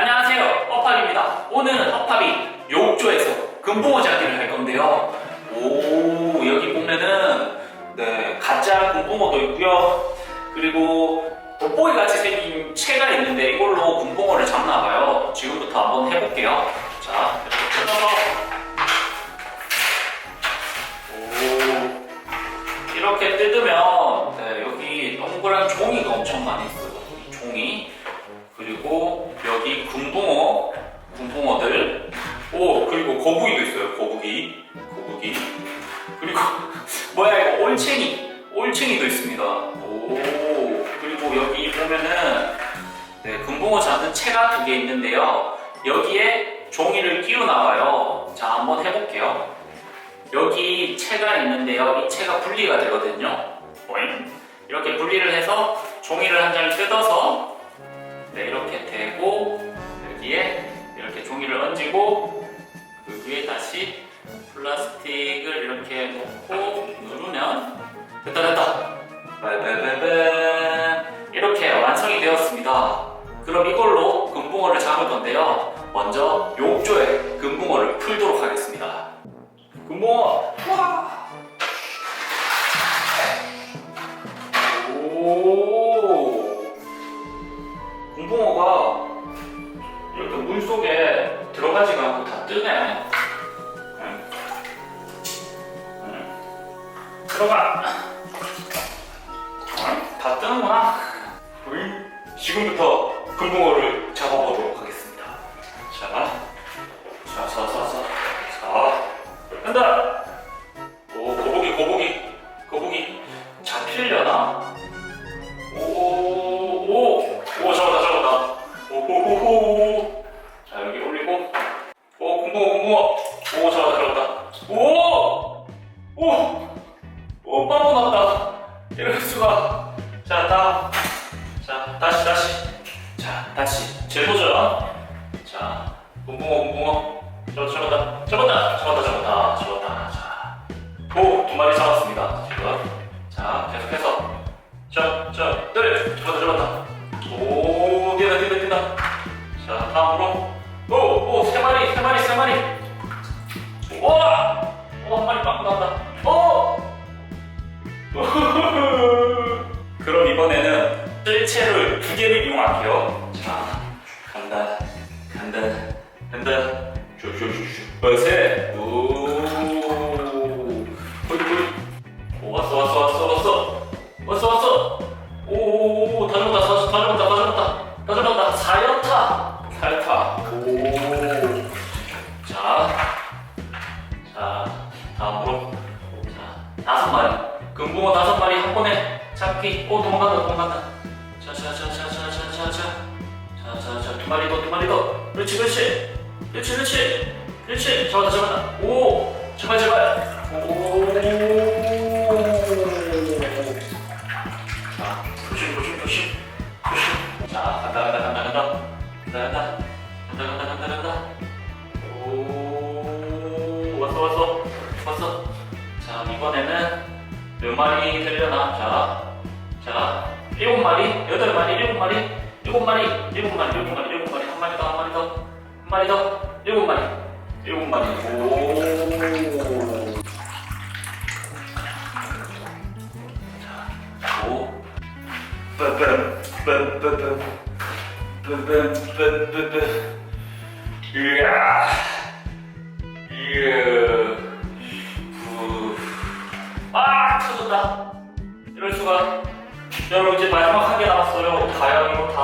안녕하세요, 허팝입니다. 오늘은 허팝이 욕조에서 금붕어 잡기를 할 건데요. 오, 여기 보면은 네 가짜 금붕어도 있고요. 그리고 돋보기 같이 생긴 채가 있는데 이걸로 금붕어를 잡나 봐요. 지금부터 한번 해볼게요. 자, 이렇게 뜯어서 오, 이렇게 뜯으면 네, 여기 동그란 종이가 엄청 많이 있어요. 이 종이. 그리고 여기 금붕어, 금붕어들. 오, 그리고 거북이도 있어요. 거북이, 거북이. 그리고 뭐야 이거 올챙이, 올챙이도 있습니다. 오, 그리고 여기 보면은 네, 금붕어 잡는 채가 두 개 있는데요. 여기에 종이를 끼워 나가요. 자, 한번 해볼게요. 여기 채가 있는데요. 이 채가 분리가 되거든요. 이렇게 분리를 해서 종이를 한 장을 뜯어서 얹고 그 위에 다시 플라스틱을 이렇게 놓고 누르면 됐다 됐다 빠바바밤 이렇게 완성이 되었습니다. 그럼 이걸로 금붕어를 잡을 건데요. 먼저 욕조에 금붕어를 풀도록 하겠습니다. 금붕어 오 뜨네. 응. 응. 들어가. 응? 다 뜨는구나. 우리 지금부터 금붕어를 오, 빵꾸 났다. 이럴 수가. 자, 다음. 자, 다시, 다시. 자, 다시. 재도전. 자, kum붕어, kum붕어. 잡았다, 잡았다. 잡았다, 잡았다, 잡았다. 잡았다. 자. 오, 두 마리 잡았습니다. 지금. 자, 계속해서. 자, 자, 때려. 잡았다, 잡았다. 오, 뛰다, 뛰다, 뛰다. 자, 다음으로. 오, 오, 세 마리, 세 마리, 세 마리. 우와! 오, 한 마리 빵꾸 난다. 오! 그럼 이번에는 뜰채를 두 개를 이용할게요. 자, 간다, 간다, 간다. 슈슈슈슈. 다섯 마리. 금붕어 다섯 마리 한 번에 잡기. 오, 도망간다, 도망간다. 자, 자, 자, 자, 자, 자, 자, 자. 자, 자, 자, 두 마리 더, 두 마리 더. 그렇지, 그렇지. 그렇지, 그렇지. 그렇지. 잡았다, 잡았다. 오, 제발, 제발. 오. 자, 조심, 조심, 조심. 조심. 자, 간다, 간다, 간다, 간다. 간다, 간다. 간다, 간다, 간다, 간다. 몇 마리 되려나? 자, 자, 일곱 마리, 여덟 마리, 일곱 마리, 일곱 마리, 일곱 마리, 일곱 마리, 일곱 마리, 한 마리 더, 한 마리 더, 한 마리 더, 일곱 마리, 일곱 마리. 오. 자, 오. 빠밤, 빰빠밤, 빠밤, 빰빠밤. 이야, 이야,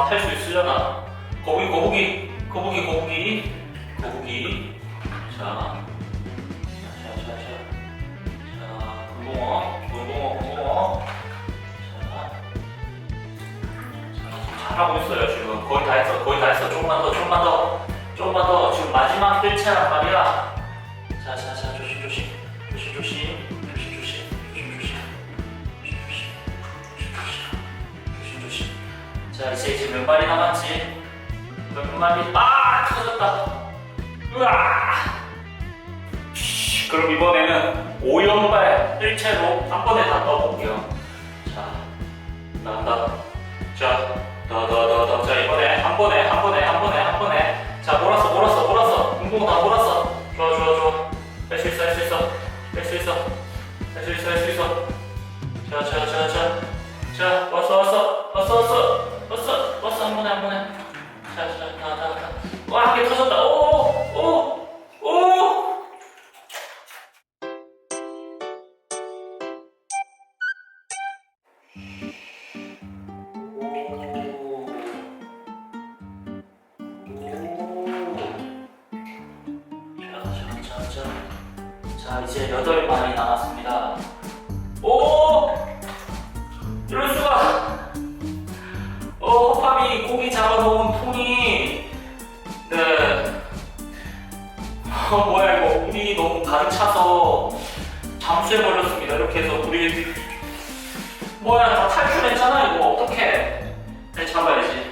탈 수 있으려나? 거북이, 거북이, 거북이, 거북이, 거북이. 자, 자, 자, 자, 자, 자, 금붕어, 금붕어, 금붕어. 자, 자, 잘하고 있어요 지금. 거의 다 했어, 거의 다 했어. 조금만 더, 조금만 더, 조금만 더. 지금 마지막 뜰채란 말이야. 자, 자, 자, 조심, 조심, 조심, 조심, 자 이제 이제 몇 마리 남았지? 몇 마리 아 터졌다. 으아. 그럼 이번에는 오연발 일체로 한 번에 다 떠볼게요. 자 나간다. 자 다다다다. 자 이번에 한 번에 한 번에 한 번에 한 번에. 자 몰았어 몰았어 몰았어. 운동 다 몰았어. 자 이제 여덟 마리 남았습니다. 오! 이럴 수가! 어 허팝이 고기 잡아놓은 통이. 네. 어, 뭐야 이거. 물이 너무 가득 차서 잠수해 버렸습니다. 이렇게 해서 물이 뭐야 다 탈출했잖아 이거. 내 잡아야지